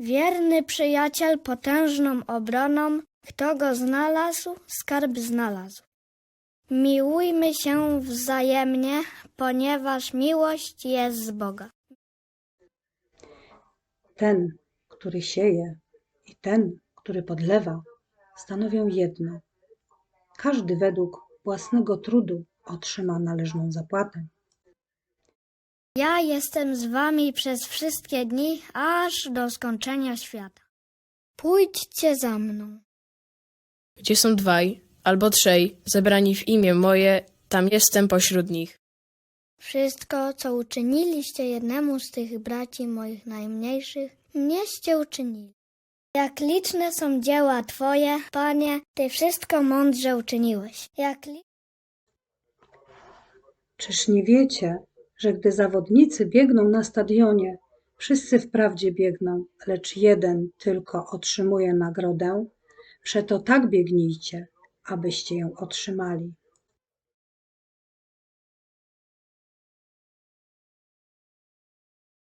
Wierny przyjaciel potężną obroną, kto go znalazł, skarb znalazł. Miłujmy się wzajemnie, ponieważ miłość jest z Boga. Ten, który sieje i ten, który podlewa, stanowią jedno. Każdy według własnego trudu otrzyma należną zapłatę. Ja jestem z wami przez wszystkie dni, aż do skończenia świata. Pójdźcie za mną. Gdzie są dwaj albo trzej zebrani w imię moje, tam jestem pośród nich. Wszystko, co uczyniliście jednemu z tych braci moich najmniejszych, mnieście uczynili. Jak liczne są dzieła Twoje, Panie, Ty wszystko mądrze uczyniłeś. Jak li... Czyż nie wiecie, że gdy zawodnicy biegną na stadionie, wszyscy wprawdzie biegną, lecz jeden tylko otrzymuje nagrodę? Przeto tak biegnijcie, abyście ją otrzymali.